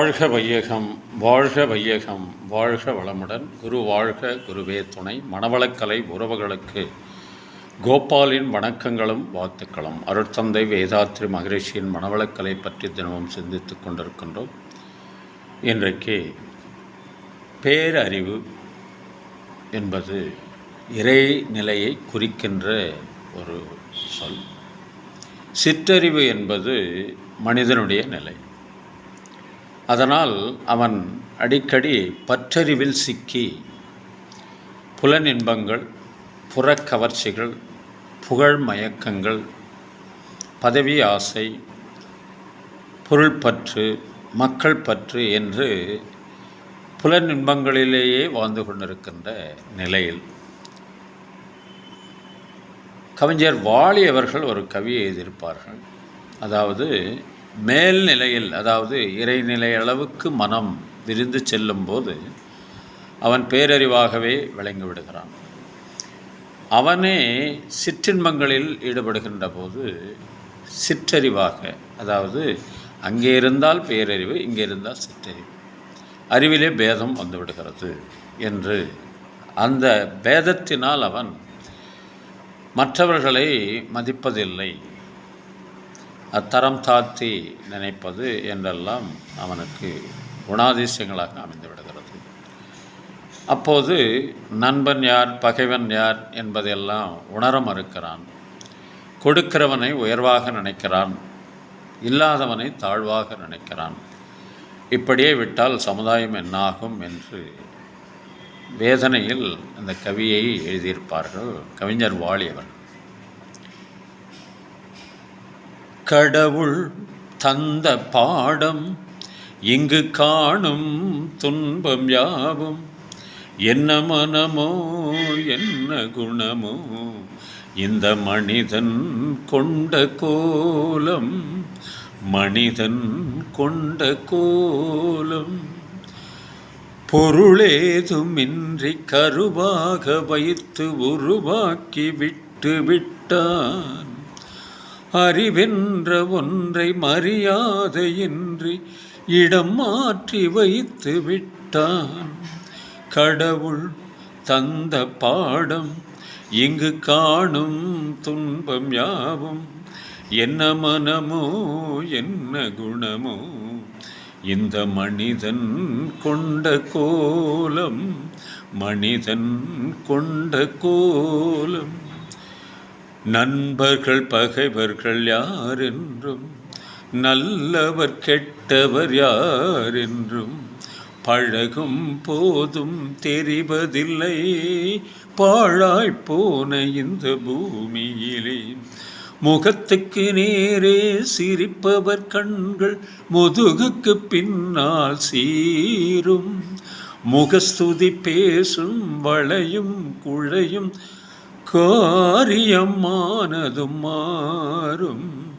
வாழ்க வையகம் வாழ்க வையகம் வாழ்க வளமுடன். குரு வாழ்க குருவே துணை. மணவளக்கலை உறவுகளுக்கு கோபாலின் வணக்கங்களும் வாழ்த்துக்களும். அருட்தந்தை வேதாத்ரி மகரிஷியின் மணவளக்கலை பற்றி தினமும் சிந்தித்து கொண்டிருக்கின்றோம். இன்றைக்கு பேரறிவு என்பது இறை நிலையை குறிக்கின்ற ஒரு சொல். சிற்றறிவு என்பது மனிதனுடைய நிலை. அதனால் அவன் அடிக்கடி பற்றறிவில் சிக்கி. புலனின்பங்கள் புறக்கவர்ச்சிகள் புகழ் மயக்கங்கள் பதவி ஆசை பொருள்பற்று மக்கள் பற்று என்று புலனின்பங்களிலேயே வாழ்ந்து கொண்டிருக்கின்ற நிலையில் கவிஞர் வாலி அவர்கள் ஒரு கவியை எழுதியிருப்பார்கள். அதாவது மேல்நிலையில் அதாவது இறைநிலை அளவுக்கு மனம் விரிந்து செல்லும்போது அவன் பேரறிவாகவே விளங்கி விடுகிறான். அவனே சிற்றின்பங்களில் ஈடுபடுகின்ற போது சிற்றறிவாக அதாவது அங்கே இருந்தால் பேரறிவு இங்கே இருந்தால் சிற்றறிவு அறிவிலே பேதம் வந்துவிடுகிறது என்று அந்த பேதத்தினால் அவன் மற்றவர்களை மதிப்பதில்லை. அத்தரம் தாழ்த்தி நினைப்பது என்றெல்லாம் அவனுக்கு குணாதிசயங்களாக அமைந்து விடுகிறது அப்போது நண்பன் யார் பகைவன் யார் என்பதையெல்லாம் உணர மறுக்கிறான். கொடுக்கிறவனை உயர்வாக நினைக்கிறான். இல்லாதவனை தாழ்வாக நினைக்கிறான். இப்படியே விட்டால் சமுதாயம் என்னாகும் என்று வேதனையில் அந்த கவியை எழுதியிருப்பார்கள் கவிஞர் வாலியவன். கடவுள் தந்த பாடம் இங்கு காணும் துன்பம் யாவும். என்ன மனமோ என்ன குணமோ இந்த மனிதன் கொண்ட கோலம் மனிதன் கொண்ட கோலம். பொருளேதுமின்றி கருவாக வைத்து உருவாக்கி விட்டு விட்டான். அறிவென்ற ஒன்றை மரியாதையின்றி இடம் மாற்றி வைத்து விட்டான். கடவுள் தந்த பாடம் இங்கு காணும் துன்பம் யாவும். என்ன மனமோ என்ன குணமோ இந்த மனிதன் கொண்ட கோலம் மனிதன் கொண்ட கோலம். நண்பர்கள் பகைவர்கள் யார் என்றும் நல்லவர் கெட்டவர் யார் என்றும் பழகும் போதும் தெரிவதில்லை. பாழாய்ப்போன இந்த பூமியிலே முகத்துக்கு நேரே சிரிப்பவர் கண்கள் முதுகுக்கு பின்னால் சீரும். முகஸ்துதி பேசும் வளையும் குழையும் காரியமானதும் மாறும்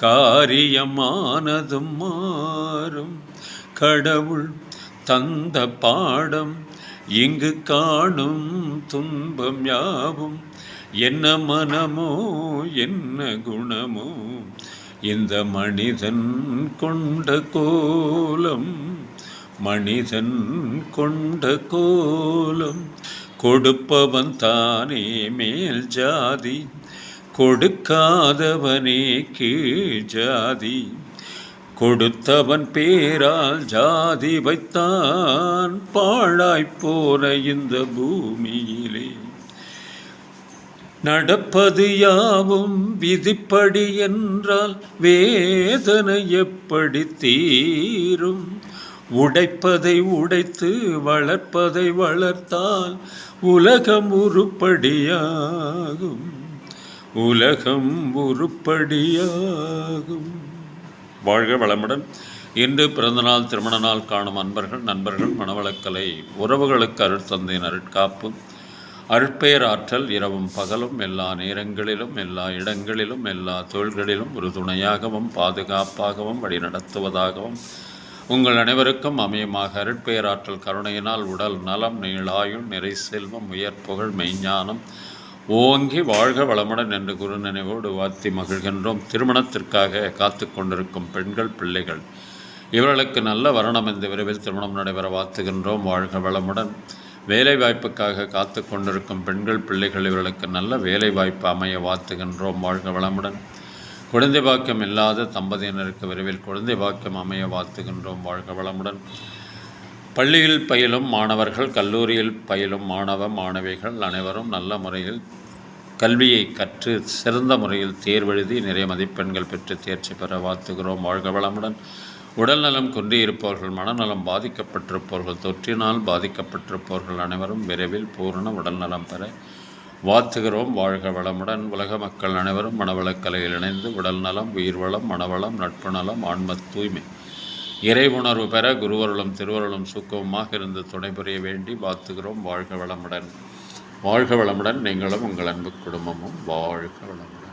காரியமானதும் மாறும். கடவுள் தந்த பாடம் இங்கு காணும் துன்பம் யாவும் என்ன மனமோ என்ன குணமோ இந்த மனிதன் கொண்ட கோலம் மனிதன் கொண்ட கோலம் கொடுப்பவன் தானே மேல் ஜாதி. கொடுக்காதவனே கீழ் ஜாதி. கொடுத்தவன் பேரால் ஜாதி வைத்தான் பாழாய்ப்போன இந்த பூமியிலே. நடப்பது யாவும் விதிப்படி என்றால் வேதனை எப்படி தீரும்? உடைப்பதை உடைத்து வளர்ப்பதை வளர்த்தால் உலகம் உருப்படியாகும். உலகம் உருப்படியாகும். வாழ்க வளமுடன். இன்று பிறந்தநாள் திருமண நாள் காணும் அன்பர்கள் நண்பர்கள் மணவளக்கலை உறவுகளுக்கு அருட்தந்தையின் அருட்காப்பு. அருட்பெயர் ஆற்றல் இரவும் பகலும் எல்லா நேரங்களிலும் எல்லா இடங்களிலும் எல்லா தொழில்களிலும் ஒரு துணையாகவும் பாதுகாப்பாகவும் வழிநடத்துவதாகவும் உங்கள் அனைவருக்கும் அமையமாக அருட்பெயராற்றல் கருணையினால் உடல் நலம் நீளாயுள் நிறை செல்வம் உயர் புகழ் மெய்ஞானம் ஓங்கி வாழ்க வளமுடன் என்று குரு நினைவோடு வாத்தி மகிழ்கின்றோம். திருமணத்திற்காக காத்து கொண்டிருக்கும் பெண்கள் பிள்ளைகள் இவர்களுக்கு நல்ல வருணம் இந்த விரைவில் திருமணம் நடைபெற வாழ்த்துகின்றோம். வாழ்க வளமுடன். வேலை வாய்ப்புக்காக காத்து கொண்டிருக்கும் பெண்கள் பிள்ளைகள் இவர்களுக்கு நல்ல வேலை வாய்ப்பு அமைய வாழ்த்துகின்றோம். வாழ்க வளமுடன். குழந்தை பாக்கியம் இல்லாத தம்பதியினருக்கு விரைவில் குழந்தை பாக்கியம் அமைய வாழ்த்துகின்றோம். வாழ்க வளமுடன். பள்ளியில் பயிலும் மாணவர்கள் கல்லூரியில் பயிலும் மாணவ மாணவிகள் அனைவரும் நல்ல முறையில் கல்வியை கற்று சிறந்த முறையில் தேர்வெழுதி நிறைய மதிப்பெண்கள் பெற்று தேர்ச்சி பெற வாழ்த்துகிறோம். வாழ்க வளமுடன். உடல்நலம் குன்றியிருப்பவர்கள் மனநலம் பாதிக்கப்பட்டிருப்பவர்கள் தொற்றினால் பாதிக்கப்பட்டிருப்பவர்கள் அனைவரும் விரைவில் பூரண உடல்நலம் பெற வாழ்த்துகிறோம் வாழ்க வளமுடன். உலக மக்கள் அனைவரும் மனவளக்கலையில் இணைந்து உடல் நலம் உயிர்வளம் மனவளம் நட்பு நலம் ஆன்ம தூய்மை. இறை உணர்வு பெற குருவருளும் திருவருளும் சுக்கமமாக இருந்து துணை புரிய வேண்டி வாழ்த்துகிறோம் வாழ்க வளமுடன். வாழ்க வளமுடன் நீங்களும் உங்கள் அன்பு குடும்பமும் வாழ்க வளமுடன்.